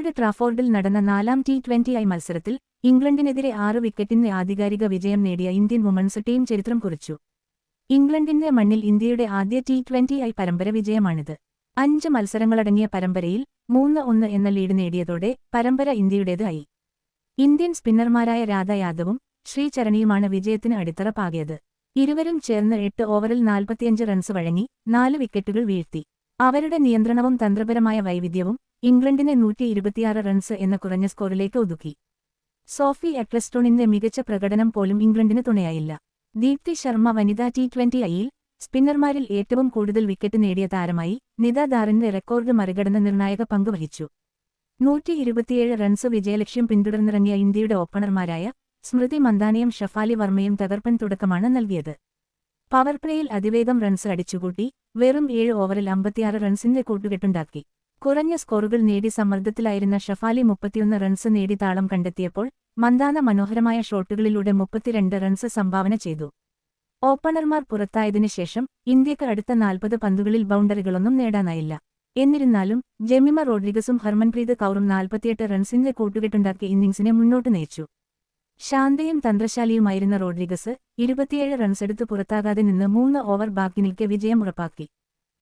Old ട്രാഫോർഡിൽ നടന്ന നാലാം T twenty I മത്സരത്തിൽ ഇംഗ്ലണ്ടിനെതിരെ ആറ് വിക്കറ്റിന് ആധികാരിക വിജയം നേടിയ ഇന്ത്യൻ വുമൺസ് ടീം ചരിത്രം കുറിച്ചു. ഇംഗ്ലണ്ടിന്റെ മണ്ണിൽ ഇന്ത്യയുടെ ആദ്യ ടി ട്വന്റി ഐ പരമ്പര വിജയമാണിത്. അഞ്ച് മത്സരങ്ങളടങ്ങിയ പരമ്പരയിൽ മൂന്ന് ഒന്ന് എന്ന ലീഡ് നേടിയതോടെ പരമ്പര ഇന്ത്യയുടേത് ആയി. ഇന്ത്യൻ സ്പിന്നർമാരായ രാധ യാദവും ശ്രീചരണിയുമാണ് വിജയത്തിന് അടിത്തറ പാകിയത് ഇരുവരും ചേർന്ന് എട്ട് ഓവറിൽ നാൽപ്പത്തിയഞ്ച് റൺസ് വഴങ്ങി നാല് വിക്കറ്റുകൾ വീഴ്ത്തി. അവരുടെ നിയന്ത്രണവും തന്ത്രപരമായ വൈവിധ്യവും ഇംഗ്ലണ്ടിനെ നൂറ്റി ഇരുപത്തിയാറ് റൺസ് എന്ന കുറഞ്ഞ സ്കോറിലേക്ക് ഒതുക്കി. സോഫി എക്ലസ്റ്റോണിന്റെ മികച്ച പ്രകടനം പോലും ഇംഗ്ലണ്ടിന് തുണയായില്ല. ദീപ്തി ശർമ്മ വനിതാ ടി ട്വന്റി ഐയിൽ സ്പിന്നർമാരിൽ ഏറ്റവും കൂടുതൽ വിക്കറ്റ് നേടിയ താരമായി നിത ദാറിന്റെ റെക്കോർഡ് മറികടന്ന് നിർണായക പങ്കുവഹിച്ചു നൂറ്റി ഇരുപത്തിയേഴ് റൺസ് വിജയലക്ഷ്യം പിന്തുടർന്നിറങ്ങിയ ഇന്ത്യയുടെ ഓപ്പണർമാരായ സ്മൃതി മന്ദാനയും ഷഫാലി വർമ്മയും തകർപ്പൻ തുടക്കമാണ് നൽകിയത്. പവർപ്ലേയിൽ അതിവേഗം റൺസ് അടിച്ചുകൂട്ടി വെറും ഏഴ് ഓവറിൽ അമ്പത്തിയാറ് റൺസിന്റെ കൂട്ടുകെട്ടുണ്ടാക്കി. കുറഞ്ഞ സ്കോറുകൾ നേടി സമ്മർദ്ദത്തിലായിരുന്ന ഷഫാലി മുപ്പത്തിയൊന്ന് റൺസ് നേടി താളം കണ്ടെത്തിയപ്പോൾ മന്ദാന മനോഹരമായ ഷോട്ടുകളിലൂടെ മുപ്പത്തിരണ്ട് റൺസ് സംഭാവന ചെയ്തു. ഓപ്പണർമാർ പുറത്തായതിനു ശേഷം ഇന്ത്യയ്ക്ക് അടുത്ത നാൽപ്പത് പന്തുകളിൽ ബൗണ്ടറികളൊന്നും നേടാനായില്ല. എന്നിരുന്നാലും ജെമിമ റോഡ്രിഗസും ഹർമൻപ്രീത് കൗറും നാൽപ്പത്തിയെട്ട് റൺസിന്റെ കൂട്ടുകെട്ടുണ്ടാക്കി ഇന്നിംഗ്സിനെ മുന്നോട്ട് നയിച്ചു. ശാന്തയും തന്ത്രശാലിയുമായിരുന്ന റോഡ്രിഗസ് ഇരുപത്തിയേഴ് റൺസെടുത്ത് പുറത്താകാതെ നിന്ന് മൂന്ന് ഓവർ ബാക്കി നിൽക്കെ വിജയം ഉറപ്പാക്കി.